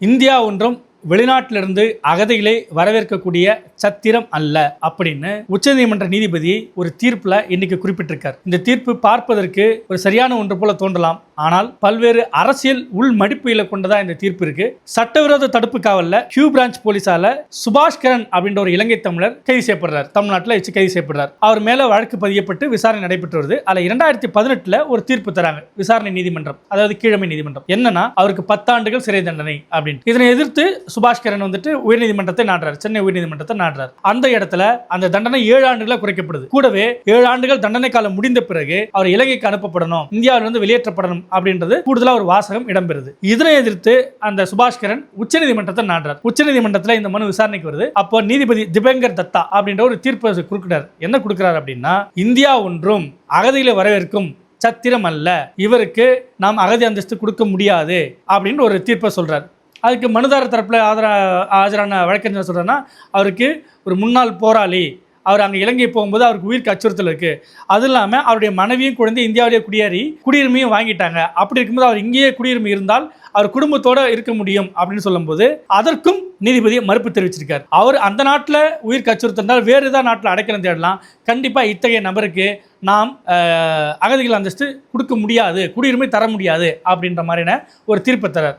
India ஒன்றும் வெளிநாட்டிலிருந்து அகதிகளை வரவேற்கக்கூடிய சத்திரம் அல்ல அப்படின்னு உச்சநீதிமன்ற நீதிபதி ஒரு தீர்ப்பில் இன்னைக்கு குறிப்பிட்டிருக்கார். இந்த தீர்ப்பு பார்ப்பதற்கு ஒரு சரியான ஒன்று போல தோன்றலாம். ஆனால் பல்வேறு அரசியல் உள் மடிப்புகளை கொண்டதா இந்த தீர்ப்பு இருக்கு. சட்டவிரோத தடுப்பு காவல்ல ஹியூ பிரான்ச் போலீஸால சுபாஷ் கரன் அப்படின்ற ஒரு இலங்கை தமிழர் கைது செய்யப்படுறார். தமிழ்நாட்டில் வச்சு கைது செய்யப்படுறார். அவர் மேல வழக்கு பதியப்பட்டு விசாரணை நடைபெற்று வருது. அதில் இரண்டாயிரத்தி பதினெட்டுல ஒரு தீர்ப்பு தராங்க. விசாரணை நீதிமன்றம். அதாவது கீழமை நீதிமன்றம். என்னன்னா அவருக்கு பத்தாண்டுகள் சிறை தண்டனை அப்படின்னு. இதனை எதிர்த்து சுபாஷ்கரன் வந்துட்டு உயர்நீதிமன்றத்தை நாடுறாரு. சென்னை உயர்நீதிமன்றத்தை நாடுறாரு. அந்த இடத்துல அந்த தண்டனை ஏழு ஆண்டுகளாக குறைக்கப்படுது. கூடவே ஏழு ஆண்டுகள் தண்டனை காலம் முடிந்த பிறகு அவர் இலங்கைக்கு அனுப்பப்படணும் இந்தியாவிலிருந்து வெளியேற்றப்படணும் அப்படின்றது கூடுதலாக ஒரு வாசகம் இடம்பெறுது. இதனை எதிர்த்து அந்த சுபாஷ்கரன் உச்சநீதிமன்றத்தை நாடுறார். உச்சநீதிமன்றத்தில் இந்த மனு விசாரணைக்கு வருது. அப்போ நீதிபதி திபங்கர் தத்தா அப்படின்ற ஒரு தீர்ப்பு கொடுக்கிறார் என்ன கொடுக்கிறார் அப்படின்னா இந்தியா ஒன்றும் அகதியில் வரவேற்கும் சத்திரம் அல்ல. இவருக்கு நாம் அகதி அந்தஸ்து கொடுக்க முடியாது அப்படின்னு ஒரு தீர்ப்பை சொல்றார். அதுக்கு மனுதாரர் தரப்பில் ஆதர ஆஜரான வழக்கறிஞர் சொல்கிறேன்னா அவருக்கு ஒரு முன்னாள் போராளி அவர் அங்கே இலங்கை போகும்போது அவருக்கு உயிருக்கு அச்சுறுத்தல் இருக்குது அது இல்லாமல் அவருடைய மனைவியும் குழந்தை இந்தியாவிலேயே குடியேறி குடியுரிமையும் வாங்கிட்டாங்க. அப்படி இருக்கும்போது அவர் இங்கேயே குடியுரிமை இருந்தால் அவர் குடும்பத்தோடு இருக்க முடியும் அப்படின்னு சொல்லும்போது அதற்கும் நீதிபதி மறுப்பு தெரிவிச்சிருக்கார். அவர் அந்த நாட்டில் உயிர் அச்சுறுத்தல் இருந்தால் வேறு ஏதாவது நாட்டில் அடைக்கலம் தேடலாம். கண்டிப்பாக இத்தகைய நபருக்கு நாம் அகதிகள் அந்தஸ்து கொடுக்க முடியாது குடியுரிமை தர முடியாது அப்படின்ற மாதிரியான ஒரு தீர்ப்பு தரார்.